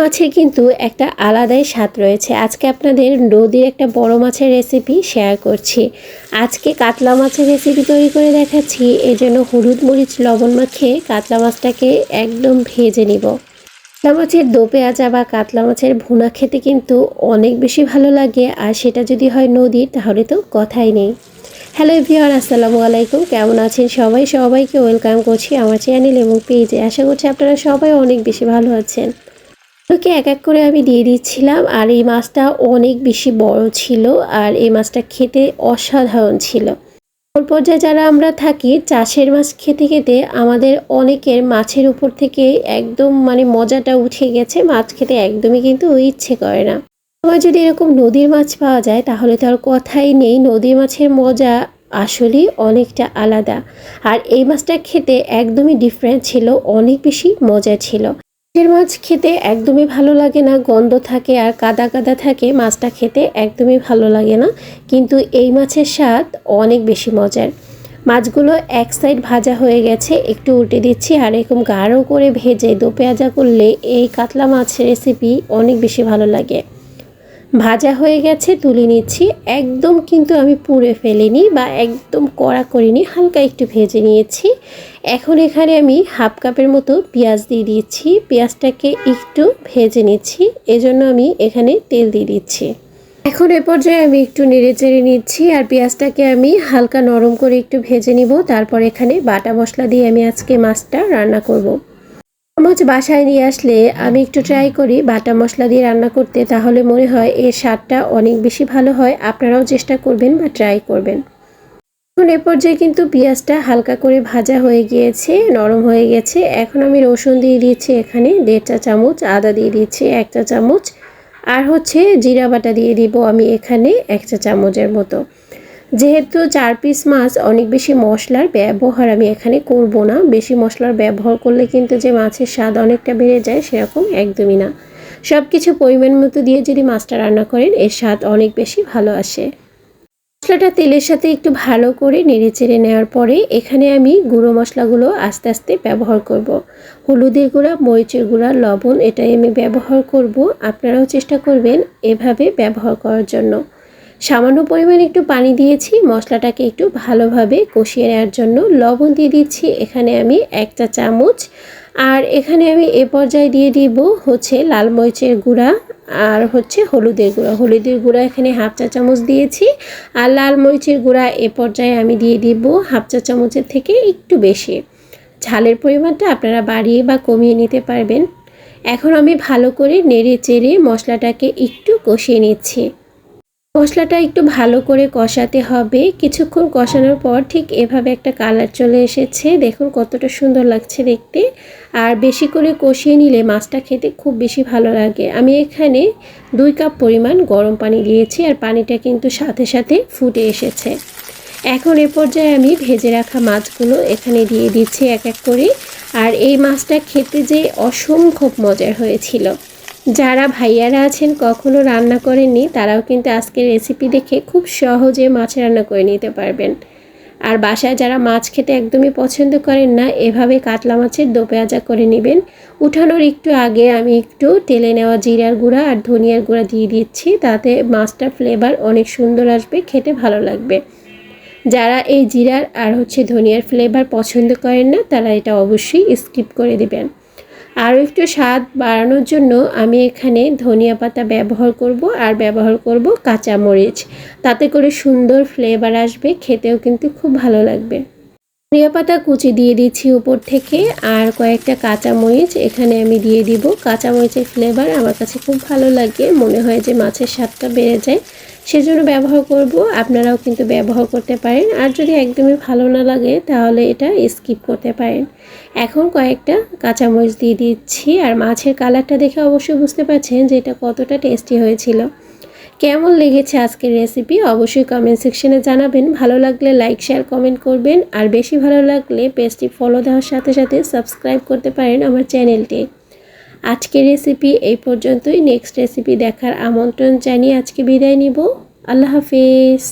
মাছের কিন্তু একটা আলাদাই স্বাদ রয়েছে। আজকে আপনাদের নদীর একটা বড় মাছের রেসিপি শেয়ার করছি। আজকে কাতলা মাছের রেসিপি তৈরি করে দেখাচ্ছি। এই জন্য হলুদ মরিচ, লবণ মাখিয়ে কাতলা মাছটাকে একদম ভেজে নিব। কাতলা মাছের দো পেঁয়াজা বা কাতলা মাছের ভুনা খেতে কিন্তু অনেক বেশি ভালো লাগে। আর সেটা যদি হয় নদীর, তাহলে তো কথাই নেই। হ্যালো এভরিওয়ান আসসালামু আলাইকুম। কেমন আছেন সবাই? সবাইকে ওয়েলকাম করছি আমার চ্যানেল এবং পেজে আশা করছি আপনারা সবাই অনেক বেশি ভালো আছেন। ওকে এক এক করে আমি দিয়ে দিচ্ছিলাম। আর এই মাছটা অনেক বেশি বড় ছিল আর এই মাছটা খেতে অসাধারণ ছিল। পর্যায়ে যারা আমরা থাকি, চাষের মাছ খেতে খেতে আমাদের অনেকের মাছের উপর থেকে একদম মানে মজাটা উঠে গেছে। মাছ খেতে একদমই কিন্তু ইচ্ছে করে না। আমার যদি এরকম নদীর মাছ পাওয়া যায়, তাহলে তো আর কথাই নেই। নদীর মাছের মজা আসলেই অনেকটা আলাদা। আর এই মাছটা খেতে একদমই ডিফারেন্ট ছিল, অনেক বেশি মজা ছিল। মাছের মাছ খেতে একদমই ভালো লাগে না, গন্ধ থাকে আর কাদা কাদা থাকে, মাছটা খেতে একদমই ভালো লাগে না। কিন্তু এই মাছের স্বাদ অনেক বেশি মজার। মাছগুলো এক সাইড ভাজা হয়ে গেছে, একটু উল্টে দিচ্ছি আর এরকম গাঢ় করে ভেজে দোপেঁয়াজা করলে এই কাতলা মাছের রেসিপি অনেক বেশি ভালো লাগে। ভাজা হয়ে গেছে, তুলে নিচ্ছি। একদম কিন্তু আমি পুড়ে ফেলিনি বা একদম কড়া করিনি, হালকা একটু ভেজে নিয়েছি। এখন এখানে আমি হাফ কাপের মতো পেঁয়াজ দিয়ে দিচ্ছি। পেঁয়াজটাকে একটু ভেজে নিচ্ছি, এজন্য আমি এখানে তেল দিয়ে দিচ্ছি। এখন এ পর্যায়ে আমি একটু নেড়ে চেড়ে নিচ্ছি আর পেঁয়াজটাকে আমি হালকা নরম করে একটু ভেজে নিব। তারপর এখানে বাটা মশলা দিয়ে আমি আজকে মাছটা রান্না করব। মাছ বাসায় নিয়ে আসলে আমি একটু ট্রাই করি বাটা মশলা দিয়ে রান্না করতে, তাহলে মনে হয় এর স্বাদটা অনেক বেশি ভালো হয়। আপনারাও চেষ্টা করবেন বা ট্রাই করবেন। এখন এ পর্যায়ে কিন্তু পেঁয়াজটা হালকা করে ভাজা হয়ে গিয়েছে, নরম হয়ে গেছে। এখন আমি রসুন দিয়ে দিচ্ছি এখানে দেড় চা চামচ, আদা দিয়ে দিচ্ছি এক চা চামচ। আর হচ্ছে জিরা বাটা দিয়ে দিব আমি এখানে এক চা চামচের মতো। যেহেতু চার পিস মাছ, অনেক বেশি মশলার ব্যবহার আমি এখানে করব না। বেশি মশলার ব্যবহার করলে কিন্তু যে মাছের স্বাদ অনেকটা বেড়ে যায় সেরকম একদমই না। সব কিছু পরিমাণ মতো দিয়ে যদি মাছটা রান্না করেন, এর স্বাদ অনেক বেশি ভালো আসে। মশলাটা তেলের সাথে একটু ভালো করে নেড়ে চেড়ে নেওয়ার পরে এখানে আমি গুঁড়ো মশলাগুলো আস্তে আস্তে ব্যবহার করব। হলুদের গুঁড়া, মরিচের গুঁড়া, লবণ, এটাই আমি ব্যবহার করব। আপনারাও চেষ্টা করবেন এভাবে ব্যবহার করার জন্য। সামান্য পরিমাণে একটু পানি দিয়েছি, মশলাটাকে একটু ভালোভাবে কষিয়ে নেওয়ার জন্য লবণ দিয়ে দিচ্ছি। এখানে আমি একটা চামচ। আর এখানে আমি এ পর্যায়ে দিয়ে দিব হচ্ছে লাল মরিচের গুঁড়া আর হচ্ছে হলুদের গুঁড়া। হলুদের গুঁড়া এখানে হাফ চা চামচ দিয়েছি। আর লাল মরিচের গুঁড়া এ পর্যায়ে আমি দিয়ে দিব হাফ চা চামচের থেকে একটু বেশি। ঝালের পরিমাণটা আপনারা বাড়িয়ে বা কমিয়ে নিতে পারবেন। এখন আমি ভালো করে নেড়ে চেড়ে মশলাটাকে একটু কষিয়ে নিচ্ছি। মশলাটা একটু ভালো করে কষাতে হবে। কিছুক্ষণ কষানোর পর ঠিক এভাবে একটা কালার চলে এসেছে। দেখুন কতটা সুন্দর লাগছে দেখতে। আর বেশি করে কষিয়ে নিলে মাছটা খেতে খুব বেশি ভালো লাগে। আমি এখানে দুই কাপ পরিমাণ গরম পানি দিয়েছি আর পানিটা কিন্তু সাথে সাথে ফুটে এসেছে। এখন এ পর্যায়ে আমি ভেজে রাখা মাছগুলো এখানে দিয়ে দিচ্ছি এক এক করে। আর এই মাছটা খেতে যে অসম্ভব মজার হয়েছিল। যারা ভাইয়ারা আছেন, কখনো রান্না করেননি, তারাও কিন্তু আজকের রেসিপি দেখে খুব সহজে মাছ রান্না করে নিতে পারবেন। আর বাসায় যারা মাছ খেতে একদমই পছন্দ করেন না, এভাবে কাতলা মাছের দো পেঁয়াজা করে নেবেন। উঠানোর একটু আগে আমি একটু তেলে নেওয়া জিরার গুঁড়া আর ধনিয়ার গুঁড়া দিয়ে দিচ্ছি, তাতে মাছটার ফ্লেভার অনেক সুন্দর আসবে, খেতে ভালো লাগবে। যারা এই জিরার আর হচ্ছে ধনিয়ার ফ্লেভার পছন্দ করেন না, তারা এটা অবশ্যই স্কিপ করে দিবেন। আরও একটু স্বাদ বাড়ানোর জন্য আমি এখানে ধনিয়া পাতা ব্যবহার করব আর ব্যবহার করব কাঁচামরিচ। তাতে করে সুন্দর ফ্লেভার আসবে, খেতেও কিন্তু খুব ভালো লাগবে। ধনিয়া পাতা কুচি দিয়ে দিচ্ছি উপর থেকে, আর কয়েকটা কাঁচা মরিচ এখানে আমি দিয়ে দিব। কাঁচা মরিচের ফ্লেভার আমার কাছে খুব ভালো লাগে, মনে হয় যে মাছের স্বাদটা বেড়ে যায়। সেজন্য ব্যবহার করব, আপনারাও কিন্তু ব্যবহার করতে পারেন। আর যদি একদমই ভালো না লাগে, তাহলে এটা স্কিপ করতে পারেন। এখন কয়েকটা কাঁচামরিচ দিয়ে দিচ্ছি, আর মাছের কালারটা দেখে অবশ্যই বুঝতে পারছেন যে এটা কতটা টেস্টি হয়েছিল। কেমন লেগেছে আজকের রেসিপি অবশ্যই কমেন্ট সেকশনে জানাবেন। ভালো লাগলে লাইক শেয়ার কমেন্ট করবেন। আর বেশি ভালো লাগলে পেজটি ফলো দেওয়ার সাথে সাথে সাবস্ক্রাইব করতে পারেন আমার চ্যানেলটি আজকের রেসিপি এই পর্যন্তই। নেক্সট রেসিপি দেখার আমন্ত্রণ জানিয়ে আজকে বিদায় নিব। আল্লাহ হাফিজ।